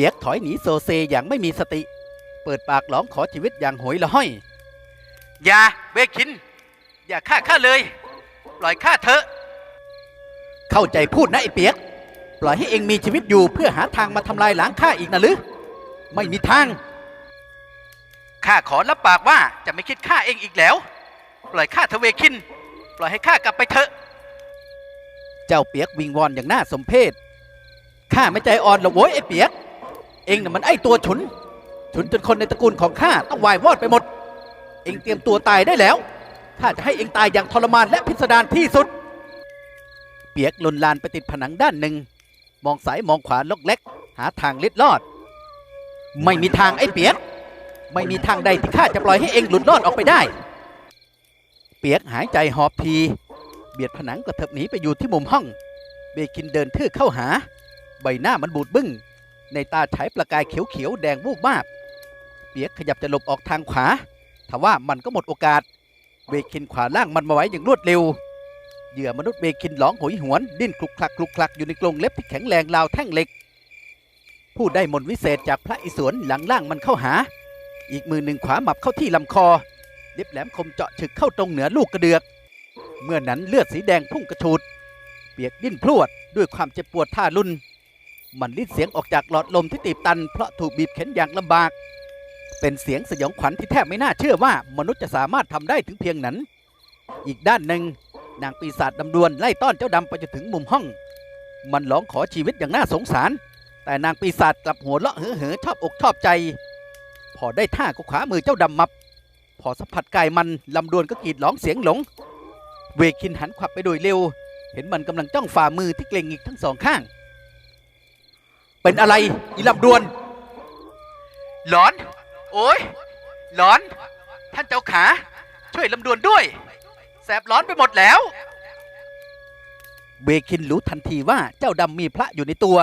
ปียกถอยหนีโซเซอย่างไม่มีสติ เปิดปากร้องขอชีวิตอย่างโหยละห้อย อย่าเบคิน อย่าฆ่าข้าเลย ปล่อยข้าเถอะ เข้าใจพูดนะไอ้เปียก ปล่อยให้เองมีชีวิตอยู่เพื่อหาทางมาทำลายล้างข้าอีกนะหรือ ไม่มีทาง ข้าขอรับปากว่าจะไม่คิดฆ่าเองอีกแล้ว ปล่อยข้าเถอะเวคิน ปล่อยให้ข้ากลับไปเถอะ เจ้าเปียกวิงวอนอย่างน่าสมเพชข้าไม่ใจอ่อนหรอกโว้ยไอ้เปียก เองน่ะมันไอ้ตัวฉุน ฉุนจนคนในตระกูลของข้าต้องวายวอดไปหมด เองเตรียมตัวตายได้แล้วข้าจะให้เองตายอย่างทรมานและพิสดารที่สุด เปียกลนลานไปติดผนังด้านหนึ่ง มองซ้ายมองขวาลกเล็ก หาทางเล็ดลอด ไม่มีทางไอ้เปียก ไม่มีทางใดที่ข้าจะปล่อยให้เองหลุดรอดออกไปได้ เปียกหายใจหอบพีเบียดผนังกระเถิบหนีไปอยู่ที่มุมห้อง เบคินเดินทื่อเข้าหา ใบหน้ามันบูดบึ้ง ในตาฉายประกายเขียวๆแดงวูบวาบเปียกขยับจะหลบออกทางขวาทว่ามันก็หมดโอกาสเบคินขวาล่างมันมาไว้อย่างรวดเร็ว เหยื่อมนุษย์เบคินร้องโหยหวน ดิ้นคลุกคลักคลุกคลักอยู่ในกรงเล็บที่แข็งแรงราวแท่งเหล็ก ผู้ได้มนต์วิเศษจากพระอิศวรหลังล่างมันเข้าหา อีกมือหนึ่งขวาหมับเข้าที่ลำคอ เล็บแหลมคมเจาะฉึกเข้าตรงเหนือลูกกระเดือก เมื่อนั้นเลือดสีแดงพุ่งกระชูด เปียกดิ้นพรวดด้วยความเจ็บปวดท่ารุน มันลิ้นเสียงออกจากหลอดลมที่ตีบตัน เพราะถูกบีบเข็นอย่างลำบาก เป็นเสียงสยองขวัญที่แทบไม่น่าเชื่อว่ามนุษย์จะสามารถทำได้ถึงเพียงนั้น อีกด้านหนึ่งนางปีศาจดำดวนไล่ต้อนเจ้าดำไปจนถึงมุมห้อง มันร้องขอชีวิตอย่างน่าสงสาร แต่นางปีศาจกลับหัวเราะเห่อๆชอบอกชอบใจ พอได้ท่าก็ขวามือเจ้าดำมับ พอสัมผัสกายมันลำดวนก็กรีดร้องเสียงหลง เวคินหันขวับไปโดยเร็ว เห็นมันกำลังจ้องฝ่ามือที่เกร็งอีกทั้งสองข้าง เป็นอะไรอีลำดวน หลอน โอ้ยหลอน ท่านเจ้าขา ช่วยลำดวนด้วย แสบร้อนไปหมดแล้วเวคินรู้ทันทีว่าเจ้าดำมีพระอยู่ในตัว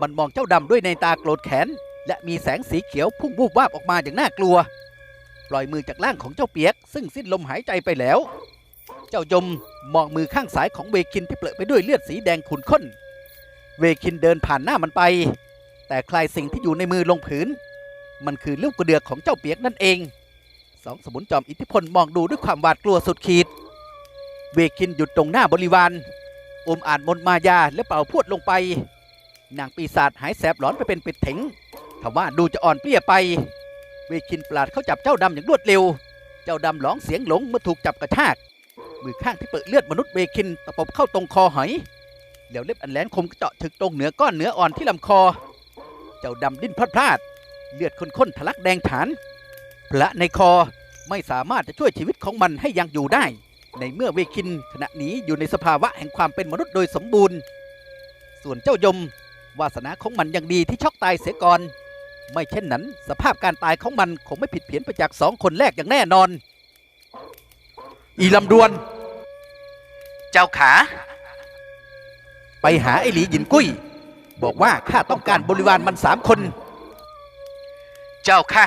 มันมองเจ้าดำด้วยในตาโกรธแค้นและมีแสงสีเขียวพุ่งวูบวาบออกมาอย่างน่ากลัว ปล่อยมือจากล่างของเจ้าเปียก ซึ่งสิ้นลมหายใจไปแล้ว เจ้ายมมองมือข้างซ้ายของเวคินที่เปลอะไปด้วยเลือดสีแดงขุ่นข้น เวคินเดินผ่านหน้ามันไป แต่คลายสิ่งที่อยู่ในมือลงผืน มันคือลูกกระเดือกของเจ้าเปียกนั่นเอง สองสมุนจอมอิทธิพลมองดูด้วยความหวาดกลัวสุดขีด เวคินหยุดตรงหน้าบริวารอมอ่านมนมายาและเป่าพวดลงไปนางปีศาจหายแสบหลอนไปเป็นปิดเถงทว่าดูจะอ่อนเปรี้ยไป เวคินปลาดเข้าจับเจ้าดำอย่างรวดเร็ว เจ้าดำร้องเสียงหลงเมื่อถูกจับกระชาก มือข้างที่เปิดเลือดมนุษย์เวคินตะปบเข้าตรงคอหอย แล้วเล็บอันแหลมคมก็เจาะถึกตรงเหนือก้อนเนื้ออ่อนที่ลำคอ เจ้าดำดิ้นพลาดพลาด เลือดข้นๆทะลักแดงฉานพระในคอไม่สามารถจะช่วยชีวิตของมันให้ยังอยู่ได้ ในเมื่อเวคินขณะนี้อยู่ในสภาวะแห่งความเป็นมนุษย์โดยสมบูรณ์ ส่วนเจ้ายม วาสนาของมันยังดีที่ช็อกตายเสียก่อน ไม่เช่นนั้น สภาพการตายของมันคงไม่ผิดเพี้ยนไปจากสองคนแรกอย่างแน่นอน อีลำดวน เจ้าขา ไปหาไอ้หลีหยินกุ้ย บอกว่าข้าต้องการบริวารมันสามคน เจ้าค่ะ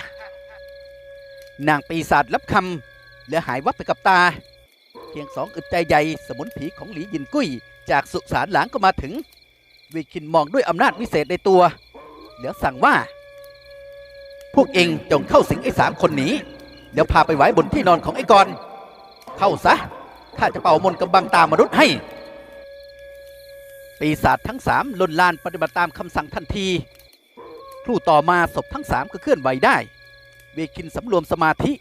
นางปีศาจรับคำแล้วหายวับไปกับตา เพียงสองอึดใจใหญ่สมุนผีของหลีหยินกุ้ย จากสุสานหลางก็มาถึงวิคินมองด้วยอำนาจวิเศษในตัวแล้วสั่งว่า พวกเองจงเข้าสิงไอ้สามคนนี้แล้วพาไปไว้บนที่นอนของไอ้กรเข้าซะข้าจะเป่ามนต์กำบังตามนุษย์ให้ ปีศาจทั้งสามลนลานปฏิบัติตามคำสั่งทันที ครู่ต่อมาศพทั้งสามก็เคลื่อนไหวได้เวคินสำรวมสมาธิ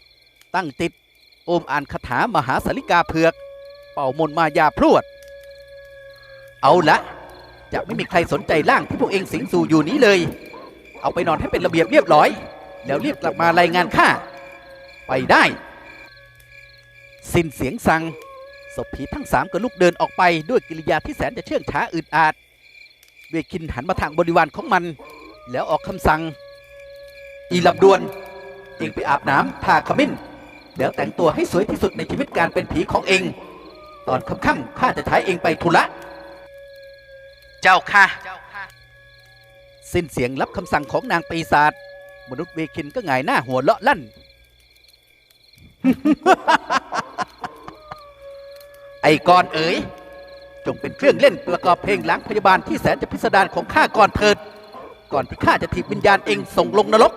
ตั้งจิตโอมอ่านคาถามหาสาริกาเผือก เป่ามนมายาพรวด เอาละจะไม่มีใครสนใจร่างที่พวกเองสิงสู่อยู่นี้เลย เอาไปนอนให้เป็นระเบียบเรียบร้อย แล้วเรีบกลับมารายงานข้าไปได้ สิ้นเสียงสั่ง ศพผีทั้งสามก็ลุกเดินออกไปด้วยกิริยาที่แสนจะเชื่องช้าอึดอาดเวคินหันมาทางบริวารของมัน แล้วออกคำสั่ง อีลำดวนเองไปอาบน้ำทาขมิ้น แล้วแต่งตัวให้สวยที่สุดในชีวิตการเป็นผีของเอง ตอนค่ำๆข้าจะใช้เองไปธุระเจ้าค่ะ สิ้นเสียงรับคำสั่งของนางปีศาจมนุษย์เวคินก็หงายหน้าหัวเราะลั่น ไอ้กอนเอ๋ย จงเป็นเครื่องเล่นประกอบเพลงหลังพยาบาลที่แสนจะพิสดารของข้าก่อนเถิด ก่อนที่ข้าจะถีบวิญญาณเองส่งลงนรก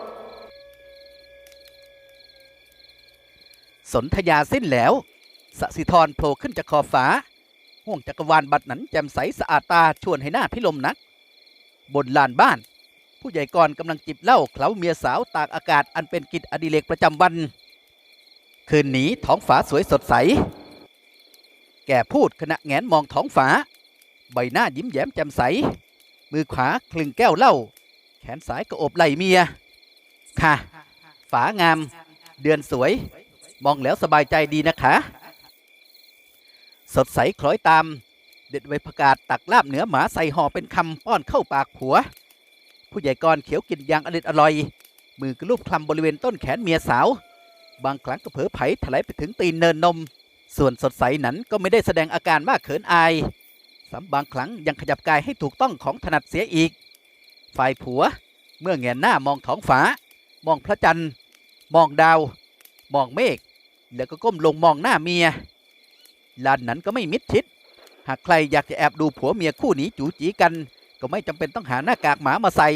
สนธยาสิ้นแล้วสสิธรโผล่ขึ้นจากขอบฟ้าห่วงจักรวาลบัดนั้นแจ่มใสสะอาดตาชวนให้หน้าพิลมนัก บนลานบ้าน ผู้ใหญ่กรกำลังจิบเหล้าเคล้าเมียสาวตากอากาศอันเป็นกิจอดิเรกประจำวัน คืนนี้ท้องฟ้าสวยสดใส แกพูดขณะแงนมองท้องฟ้า ใบหน้ายิ้มแย้มแจ่มใส มือขวาคลึงแก้วเหล้า แขนซ้ายก็โอบไหลเมีย ค่ะ ฝางาม เดือนสวย มองแล้วสบายใจดีนะคะ สดใสคล้อยตาม เด็ดใบประกาศตักลาบเหนือหมาใส่ห่อเป็นคำป้อนเข้าปากผัว ผู้ใหญ่กรเขียวกินยางอริดอร่อย มือกระลูบคลำบริเวณต้นแขนเมียสาว บางครั้งก็เผลอไผ่ถลายไปถึงตีนเนินนม ส่วนสดใสนั้นก็ไม่ได้แสดงอาการมากเขินอายสำบางครั้งยังขยับกายให้ถูกต้องของถนัดเสียอีก ฝ่ายผัวเมื่อแงนหน้ามองท้องฟ้า มองพระจันทร์ มองดาว มองเมฆ แล้วก็ก้มลงมองหน้าเมียลานนั้นก็ไม่มิดชิด หากใครอยากจะแอบดูผัวเมียคู่นี้จูจีกัน ก็ไม่จำเป็นต้องหาหน้ากากหมามาใส่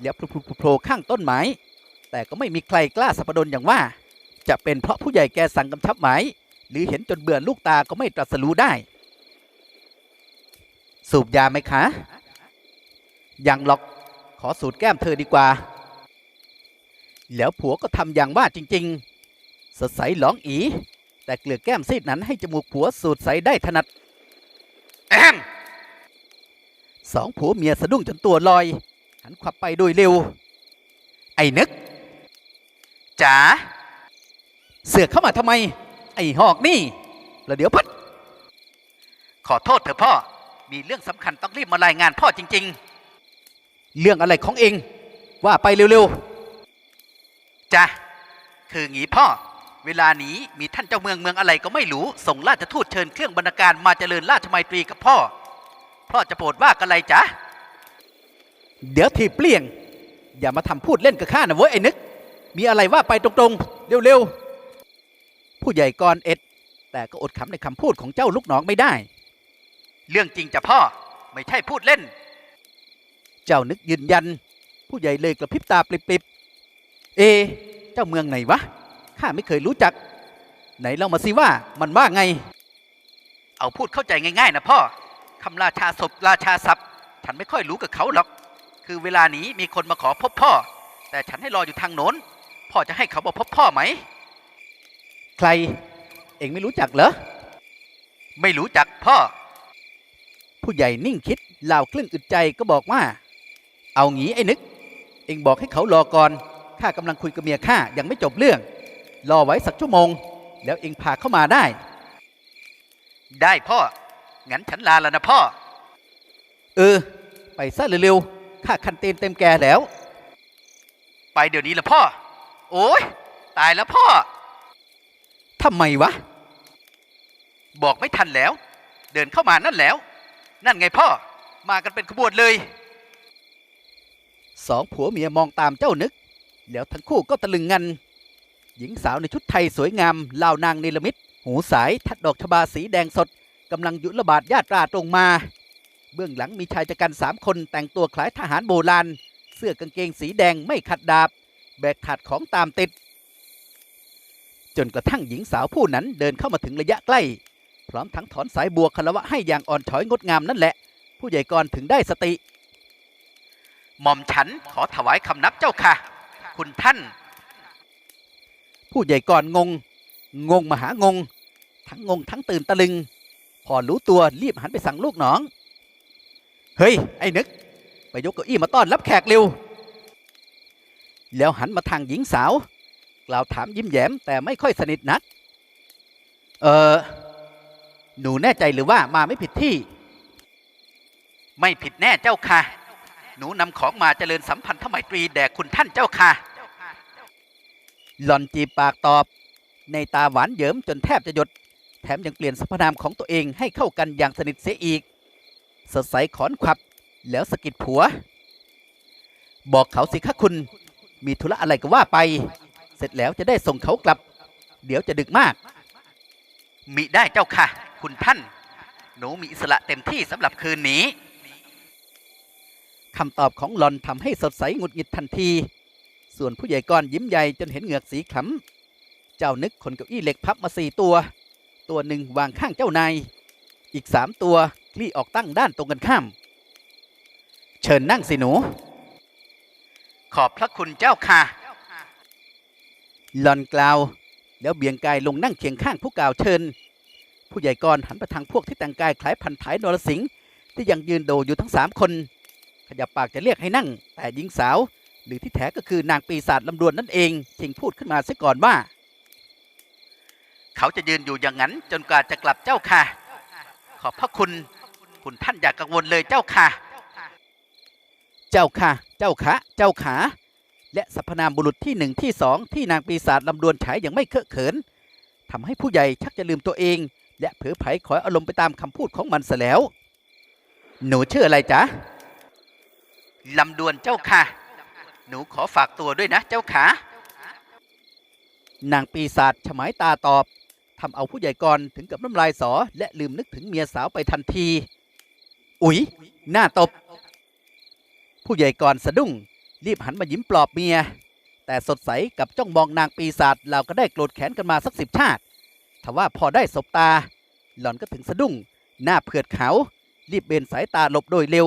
แล้วพลุโผล่ข้างต้นไม้ แต่ก็ไม่มีใครกล้าสับดนอย่างว่า จะเป็นเพราะผู้ใหญ่แกสั่งกำชับหมาย หรือเห็นจนเบื่อลูกตาก็ไม่ตรัสรู้ได้ สูบยาไหมคะ ยังหรอกขอสูดแก้มเธอดีกว่า แล้วผัวก็ทำอย่างว่าจริง ๆ สดใสหลองอี แต่เกลือแก้มซีดนั้นให้จมูกผัวสูดใสได้ถนัดแอมสองผัวเมียสะดุ้งจนตัวลอย หันขวับไปโดยเร็ว ไอ้นึกจ๋าเสือกเข้ามาทำไม ไอ้หอกนี่แล้วเดี๋ยวพัด ขอโทษเถอะพ่อ มีเรื่องสำคัญต้องรีบมารายงานพ่อจริง ๆ เรื่องอะไรของเองว่าไปเร็วๆจ้ะคืองี้พ่อ เวลานี้มีท่านเจ้าเมืองเมืองอะไรก็ไม่รู้ ส่งราชทูตเชิญเครื่องบรรณาการมาเจริญราชมัยตรีกับพ่อ พ่อจะโปรดว่ากันอะไรจ๊ะ เดี๋ยวทีเปลี่ยง อย่ามาทำพูดเล่นกับข้านะเว้ยไอ้นึก มีอะไรว่าไปตรงๆ เร็วๆ ผู้ใหญ่กรเอ็ด แต่ก็อดขำในคำพูดของเจ้าลูกน้องไม่ได้ เรื่องจริงจ้ะพ่อไม่ใช่พูดเล่น เจ้านึกยืนยัน ผู้ใหญ่เลยกระพริบตาปริบๆเอะเจ้าเมืองไหนวะข้าไม่เคยรู้จัก ไหนเล่ามาสิว่ามันว่าไง เอาพูดเข้าใจง่าย ๆ นะพ่อคำราชาศพราชาศัพท์ฉันไม่ค่อยรู้กับเขาหรอก คือเวลานี้มีคนมาขอพบพ่อ แต่ฉันให้รออยู่ทางโน้น พ่อจะให้เขามาพบพ่อไหม ใคร เองไม่รู้จักเหรอ ไม่รู้จักพ่อ ผู้ใหญ่นิ่งคิดลาวครึ่งอึดใจก็บอกว่า เอางี้ไอ้นึก เองบอกให้เขารอก่อน ข้ากำลังคุยกับเมียข้ายังไม่จบเรื่อง รอไว้สักชั่วโมง แล้วเองพาเข้ามาได้ ได้พ่อ งั้นฉันลาแล้วนะพ่อ เออ ไปซะเร็วๆ ข้าคันเตนเต็มแกแล้ว ไปเดี๋ยวนี้ละพ่อ โอ้ยตายแล้วพ่อ ทำไมวะ บอกไม่ทันแล้ว เดินเข้ามานั่นแล้ว นั่นไงพ่อ มากันเป็นขบวนเลย สองผัวเมียมองตามเจ้านึก แล้วทั้งคู่ก็ตะลึงงัน หญิงสาวในชุดไทยสวยงามลาวนางเนลมิตหูสายทัดดอกชบาสีแดงสดกำลังยุระบาดญาตราตรงมา เบื้องหลังมีชายจักรันสามคนแต่งตัวคล้ายทหารโบราณ เสื้อกางเกงสีแดงไม่ขัดดาบ แบกถาดของตามติด จนกระทั่งหญิงสาวผู้นั้นเดินเข้ามาถึงระยะใกล้ พร้อมทั้งถอนสายบัวคารวะให้อย่างอ่อนช้อยงดงามนั่นแหละ ผู้ใหญ่กรถึงได้สติ หม่อมฉันขอถวายคำนับเจ้าค่ะ คุณท่าน ผู้ใหญ่กรงง งงมหางง ทั้งงงทั้งตื่นตะลึง พอรู้ตัวรีบหันไปสั่งลูกน้อง เฮ้ย ไอ้นึก ไปยกเก้าอี้มาต้อนรับแขกเร็ว แล้วหันมาทางหญิงสาว กล่าวถามยิ้มแย้มแต่ไม่ค่อยสนิทนัก เออหนูแน่ใจหรือว่ามาไม่ผิดที่ ไม่ผิดแน่เจ้าค่ะ หนูนำของมาเจริญสัมพันธไมตรีแด่คุณท่านเจ้าค่ะ หล่อนจีปากตอบ ในตาหวานเยิ้มจนแทบจะหยด แถมยังเปลี่ยนสรรพนามของตัวเองให้เข้ากันอย่างสนิทเสียอีก สดใสขอนขวับ แล้วสกิดผัว บอกเขาสิคะคุณ มีธุระอะไรก็ว่าไป เสร็จแล้วจะได้ส่งเขากลับ เดี๋ยวจะดึกมาก มิได้เจ้าค่ะ คุณท่าน หนูมีอิสระเต็มที่สำหรับคืนนี้คำตอบของหลอนทำให้สดใสหงุดหงิดทันที ส่วนผู้ใหญ่ก้อนยิ้มใหญ่จนเห็นเหงือกสีคล้ำเจ้านึกขนเก้าอี้เหล็กพับมาสี่ตัว ตัวหนึ่งวางข้างเจ้านาย อีกสามตัวคลี่ออกตั้งด้านตรงกันข้าม เชิญนั่งสิหนู ขอบพระคุณเจ้าค่ะ หลอนกล่าว แล้วเบี่ยงกายลงนั่งเคียงข้างผู้กล่าวเชิญ ผู้ใหญ่กรหันไปทางพวกที่แต่งกายคล้ายพันท้ายนรสิงห์ที่ยังยืนโดอยู่ทั้งสามคน ขยับปากจะเรียกให้นั่ง แต่หญิงสาว หรือที่แท้ก็คือนางปีศาจลำดวนนั่นเองชิงพูดขึ้นมาเสียก่อนว่า เขาจะยืนอยู่อย่างนั้นจนกว่าจะกลับเจ้าค่ะ ขอบพระคุณ คุณท่านอย่ากกังวลเลยเจ้าค่ะ เจ้าค่ะ เจ้าขาเจ้าขา และสรรพนามบุรุษที่หนึ่งที่สองที่นางปีศาจลำดวนฉายอย่างไม่เคอะเขินทำให้ผู้ใหญ่ชักจะลืมตัวเอง และเผลอไผลขออารมณ์ไปตามคำพูดของมันเสียแล้ว หนูชื่ออะไรจ๊ะลำดวนเจ้าค่ะ หนูขอฝากตัวด้วยนะเจ้าขานางปีศาจฉมายตาตอบทำเอาผู้ใหญ่กรถึงกับน้ำลายสอ และลืมนึกถึงเมียสาวไปทันที อุ๊ย หน้าตบ ผู้ใหญ่กรสะดุ้ง รีบหันมายิ้มปลอบเมีย แต่สดใสกับจ้องมองนางปีศาจเราก็ได้โกรธแค้นกันมาสักสิบชาติทว่าพอได้สบตา หล่อนก็ถึงสะดุ้ง หน้าเผือดขาวรีบเบนสายตาหลบโดยเร็ว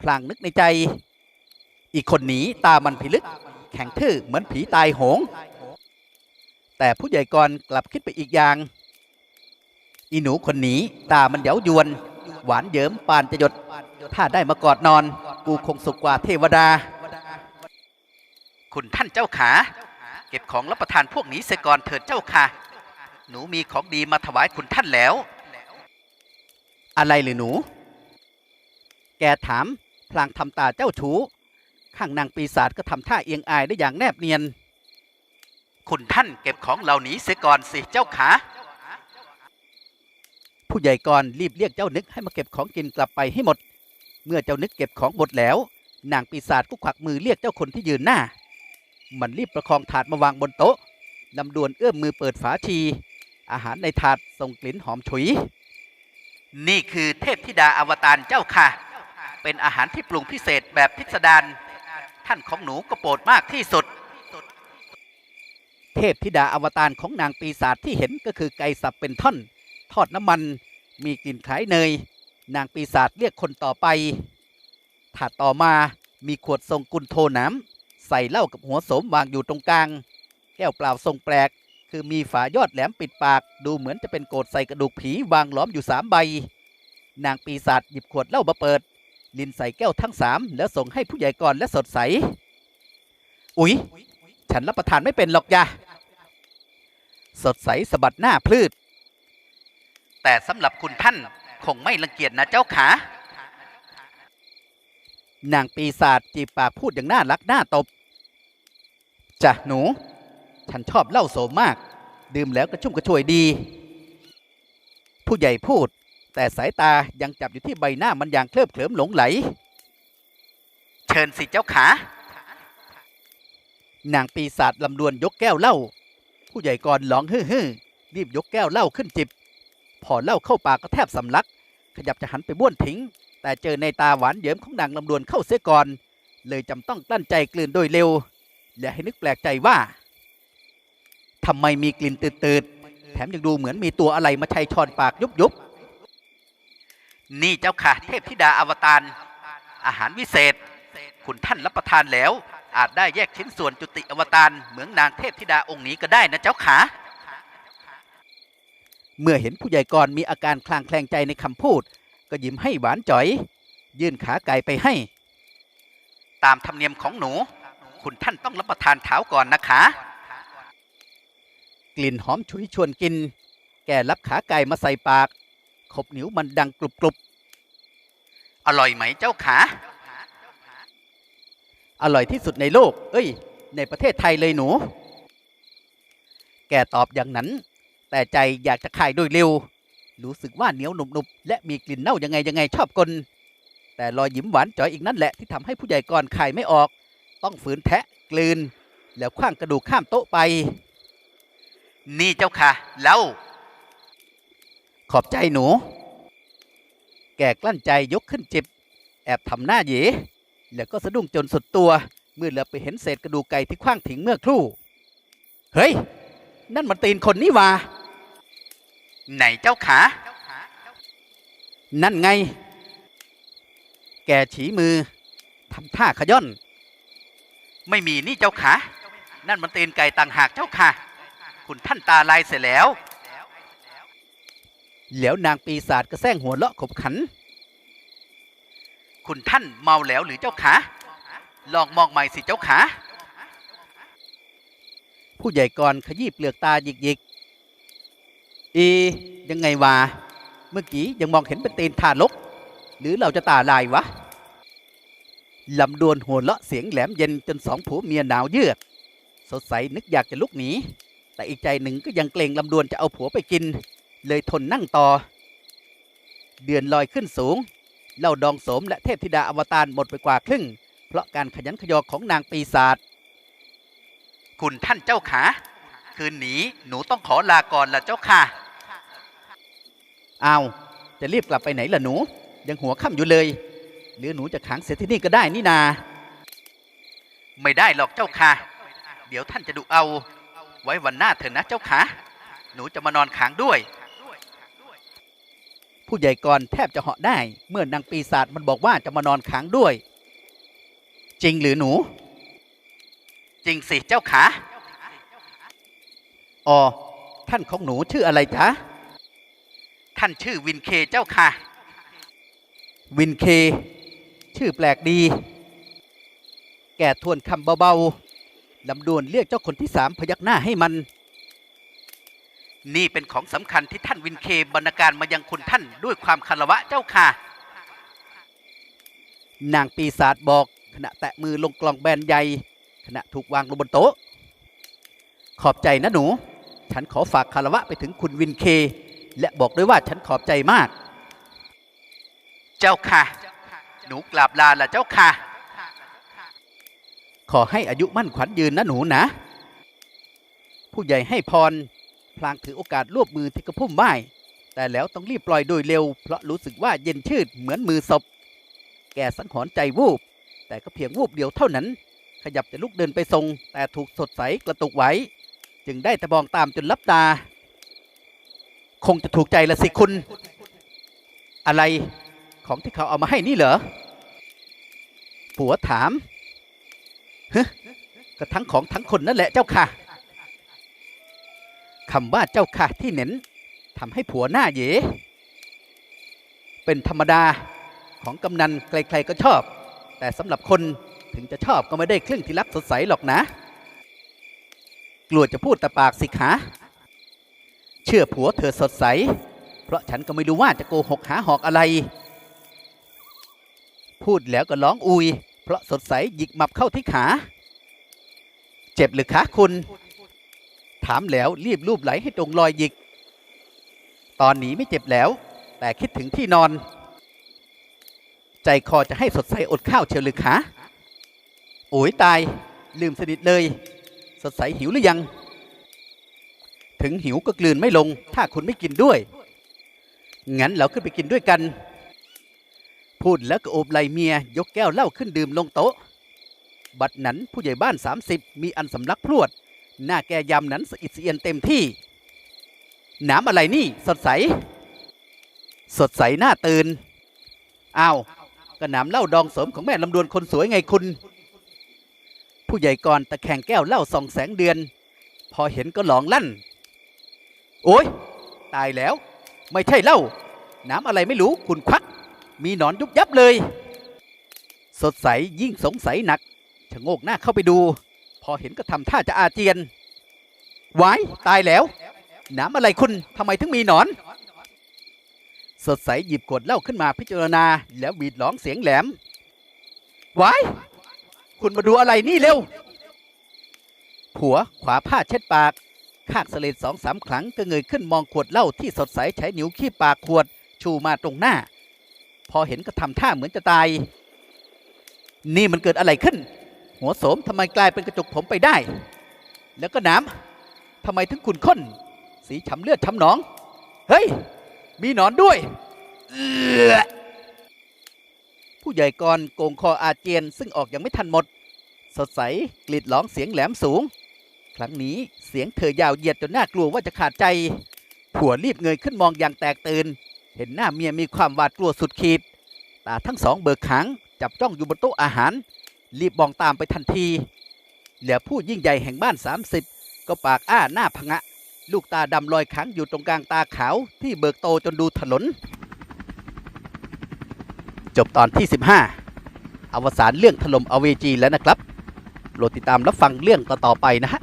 พลางนึกในใจ อีกคนหนีตามันพิลึก แข็งทื่อเหมือนผีตายโหง แต่ผู้ใหญ่กรกลับคิดไปอีกอย่าง อีหนูคนหนีตามันเย้ายวน หวานเยิ้มปานจะหยด ถ้าได้มากอดนอน กูคงสุขกว่าเทวดา คุณท่านเจ้าขา เก็บของรับประทานพวกนี้เสียก่อนเถิดเจ้าค่ะ หนูมีของดีมาถวายคุณท่านแล้ว อะไรหรือหนู แกถามพลางทำตาเจ้าชู้ ข้างนางปีศาจก็ทำท่าเอียงอายได้อย่างแนบเนียน คุณท่านเก็บของเหล่านี้เสียก่อนสิเจ้าขาผู้ใหญ่กรรีบเรียกเจ้านึกให้มาเก็บของกินกลับไปให้หมด เมื่อเจ้านึกเก็บของหมดแล้ว นางปีศาจก็ขวักมือเรียกเจ้าคนที่ยืนหน้า มันรีบประคองถาดมาวางบนโต๊ะลำดวนเอื้อมมือเปิดฝาชี อาหารในถาดส่งกลิ่นหอมฉุย นี่คือเทพธิดาอวตารเจ้าค่ะ เป็นอาหารที่ปรุงพิเศษแบบพิสดารท่านของหนูก็โปรดมากที่สุด เทพธิดาอวตารของนางปีศาจที่เห็นก็คือไก่สับเป็นท่อน ทอดน้ำมันมีกลิ่นคล้ายเนย นางปีศาจเรียกคนต่อไปถาดต่อมามีขวดทรงกุลโทน้ำ ส่เหล้ากับหัวสมวางอยู่ตรงกลาง แก้วเปล่าทรงแปลก คือมีฝายอดแหลมปิดปาก ดูเหมือนจะเป็นโกดใส่กระดูกผีวางล้อมอยู่สามใบ นางปีศาจหยิบขวดเหล้ามาเปิด ลินใส่แก้วทั้งสามแล้วส่งให้ผู้ใหญ่ก่อนและสดใส อุ๊ย ฉันรับประทานไม่เป็นหรอกยาสดใสสะบัดหน้าพลืด แต่สำหรับคุณท่านคงไม่รังเกียจนะเจ้าขานางปีศาจจีบปากพูดอย่างน่ารักน่าตบ จ้ะหนู ฉันชอบเหล้าโสมมาก ดื่มแล้วกระชุ่มกระชวยดี ผู้ใหญ่พูด แต่สายตายังจับอยู่ที่ใบหน้ามันอย่างเคลิบเคลิ้มหลงไหล เชิญสิเจ้าขานางปีศาจลำดวนยกแก้วเหล้าผู้ใหญ่กรร้องฮือๆรีบยกแก้วเหล้าขึ้นจิบ พอเหล้าเข้าปากก็แทบสำลัก ขยับจะหันไปบ้วนทิ้ง แต่เจอในตาหวานเยิ้มของนางลำดวนเข้าเสียก่อน เลยจำต้องกลั้นใจกลืนโดยเร็ว และให้นึกแปลกใจว่าทำไมมีกลิ่นตืดๆแถมยังดูเหมือนมีตัวอะไรมาชัยชอนปากยุบยุบๆนี่เจ้าค่ะ เทพธิดาอวตารอาหารวิเศษ คุณท่านรับประทานแล้ว อาจได้แยกชิ้นส่วนจุติอวตารเหมือนนางเทพธิดาองค์นี้ก็ได้นะเจ้าขาเมื่อเห็นผู้ใหญ่กรมีอาการคลางแคลงใจในคำพูด ก็ยิ้มให้หวานจ่อย ยื่นขาไก่ไปให้ ตามธรรมเนียมของหนู คุณท่านต้องรับประทานเท้าก่อนนะคะ กลิ่นหอมฉุยชวนกิน แกรับขาไก่มาใส่ปาก ขบนิ้วมันดังกรุบกรุบอร่อยไหมเจ้าขาอร่อยที่สุดในโลก เอ้ย ในประเทศไทยเลยหนู แกตอบอย่างนั้น แต่ใจอยากจะขายโดยเร็ว รู้สึกว่าเหนียวหนุบๆและมีกลิ่นเน่ายังไงยังไงชอบกล แต่รอยยิ้มหวานจ่อยอีกนั่นแหละที่ทำให้ผู้ใหญ่ก่อนขายไม่ออก ต้องฝืนแทะกลืน แล้วคว้างกระดูกข้ามโต๊ะไป นี่เจ้าค่ะเล่าขอบใจหนู แกกลั้นใจยกขึ้นจิบ แอบทำหน้าเหยแล้วก็สะดุ้งจนสุดตัว เมื่อเหลือไปเห็นเศษกระดูกไก่ที่ขว้างทิ้งเมื่อครู่ เฮ้ย นั่นมันตีนคนนี่วาไหนเจ้าขา นั่นไง แกฉีมือทำท่าขย่อน ไม่มีนี่เจ้าขานั่นมันตีนไก่ต่างหากเจ้าค่ะ คุณท่านตาลายเสียแล้ว แล้วนางปีศาจก็แซงหัวเราะขบขัน คุณท่านเมาแล้วหรือเจ้าขาลองมองใหม่สิเจ้าขาผู้ใหญ่กรขยี้เปลือกตาหยิกหยิกอียังไงวะ เมื่อกี้ยังมองเห็นเป็นตีนทารก หรือเราจะตาลายวะ ลำดวนหัวเราะเสียงแหลมเย็นจนสองผัวเมียหนาวเยือก สดใสนึกอยากจะลุกหนี แต่อีกใจหนึ่งก็ยังเกรงลำดวนจะเอาผัวไปกิน เลยทนนั่งต่อ เดือนลอยขึ้นสูงเหล่าดองโสมและเทพธิดาอวตารหมดไปกว่าครึ่ง เพราะการขยันขยอของนางปีศาจคุณท่านเจ้าขา คืนนี้หนูต้องขอลาก่อนละเจ้าค่ะอ้าจะรีบกลับไปไหนล่ะหนู ยังหัวค่ำอยู่เลย หรือหนูจะขังเสียที่นี่ก็ได้นี่นา ไม่ได้หรอกเจ้าค่ะ เดี๋ยวท่านจะดูเอา ไว้วันหน้าเถอะนะเจ้าค่ะ หนูจะมานอนค้างด้วย ผู้ใหญ่กรแทบจะเหาะได้ เมื่อนางปีศาจมันบอกว่าจะมานอนค้างด้วย จริงหรือหนู จริงสิเจ้าขาอ๋อท่านของหนูชื่ออะไรจ๊ะท่านชื่อวินเคเจ้าค่ะ วินเค ชื่อแปลกดี แกทวนคำเบาๆลำดวนเรียกเจ้าคนที่สามพยักหน้าให้มัน นี่เป็นของสำคัญที่ท่านวินเคบรรณาการมายังคุณท่านด้วยความคารวะเจ้าค่ะ นางปีศาจบอกขณะแตะมือลงกล่องแบนใหญ่ ขณะถูกวางลงบนโต๊ะ ขอบใจนะหนู ฉันขอฝากคารวะไปถึงคุณวินเค และบอกด้วยว่าฉันขอบใจมาก เจ้าค่ะ หนูกราบลาละเจ้าค่ะ ขอให้อายุมั่นขวัญยืนนะหนูนะ ผู้ใหญ่ให้พร พลางถือโอกาสรวบมือที่กระพุ่มไหว้แต่แล้วต้องรีบปล่อยโดยเร็ว เพราะรู้สึกว่าเย็นชืดเหมือนมือศพ แกสังหรณ์ใจวูบ แต่ก็เพียงวูบเดียวเท่านั้น ขยับจะลุกเดินไปทรง แต่ถูกสดใสกระตุกไว้ จึงได้แต่มองตามจนลับตา คงจะถูกใจละสิคุณ อะไร ของที่เขาเอามาให้นี่เหรอ ผัวถามเฮ้ก็ทั้งของทั้งคนนั่นแหละเจ้าค่ะคำว่าเจ้าค่ะที่เน้นทำให้ผัวหน้าเหยเป็นธรรมดาของกำนันใครๆก็ชอบ แต่สำหรับคนถึงจะชอบก็ไม่ได้ครึ่งที่รักสดใสหรอกนะ กลัวจะพูดแต่ปากสิคะเชื่อผัวเธอสดใส เพราะฉันก็ไม่รู้ว่าจะโกหกหาหอกอะไร พูดแล้วก็ร้องอุย เพราะสดใสหยิกหมับเข้าที่ขา เจ็บหรือคะคุณ ถามแล้วรีบรูปไหลให้ตรงรอยหยิก ตอนนี้ไม่เจ็บแล้ว แต่คิดถึงที่นอน ใจคอจะให้สดใสอดข้าวเชียวหรือคะโอ้ยตาย ลืมสนิทเลย สดใสหิวหรือยัง ถึงหิวก็กลืนไม่ลง ถ้าคุณไม่กินด้วย งั้นเราขึ้นไปกินด้วยกัน พูดแล้วก็โอบไหลเมีย ยกแก้วเหล้าขึ้นดื่มลงโต๊ะ บัดนั้นผู้ใหญ่บ้าน 30 มีอันสำลักพรวด หน้าแกยำนั้นสะอิดสะเอียนเต็มที่ น้ำอะไรนี่สดใส สดใสหน้าตื่นอ้าวก็น้ำเหล้าดองสมของแม่ลำดวนคนสวยไงคุณ ผู้ใหญ่กรตะแคงแก้วเหล้าส่องแสงเดือน พอเห็นก็หลองลั่น โอ้ยตายแล้ว ไม่ใช่เหล้าน้ำอะไรไม่รู้คุณควัก มีหนอนยุบยับเลย สดใสยิ่งสงสัยหนักชะโงกหน้าเข้าไปดู พอเห็นก็ทำท่าจะอาเจียนวายตายแล้ว น้ำอะไรคุณทำไมถึงมีหนอน สดใสหยิบขวดเหล้าขึ้นมาพิจารณา แล้วบีดร้องเสียงแหลมวายคุณมาดูอะไรนี่เร็ว ผัวขวาผ้าเช็ดปากคากสเลดสองสามครั้งก็เงยขึ้นมองขวดเหล้าที่สดใสใช้นิ้วขี้ปากขวดชูมาตรงหน้า อเห็นก็ทำท่าเหมือนจะตาย นี่มันเกิดอะไรขึ้น หัวโสมทำไมกลายเป็นกระจกผมไปได้ แล้วก็น้ำทำไมถึงขุ่นข้น สีช้ำเลือดช้ำหนอง เฮ้ย มีหนอนด้วย ผู้ใหญ่กรโกงคออาเจียน ซึ่งออกยังไม่ทันหมด สดใสกรีดร้องเสียงแหลมสูง ครั้งนี้เสียงเธอยาวเหยียดจนน่ากลัวว่าจะขาดใจ ผัวรีบเงยขึ้นมองอย่างแตกตื่น เห็นหน้าเมียมีความหวาดกลัวสุดขีด ตาทั้งสองเบิกขังจับจ้องอยู่บนโต๊ะอาหาร รีบมองตามไปทันที เหลือผู้ยิ่งใหญ่แห่งบ้าน 30 ก็ปากอ้าหน้าพงะ ลูกตาดำลอยขังอยู่ตรงกลางตาขาวที่เบิกโตจนดูถลน จบตอนที่ 15 อวสานเรื่องถล่มอเวจีแล้วนะครับโปรดติดตามรับฟังเรื่องต่อๆไปนะฮะ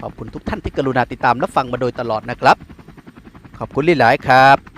ขอบคุณทุกท่านที่กรุณาติดตามรับฟังมาโดยตลอดนะครับ ขอบคุณหลายๆครับ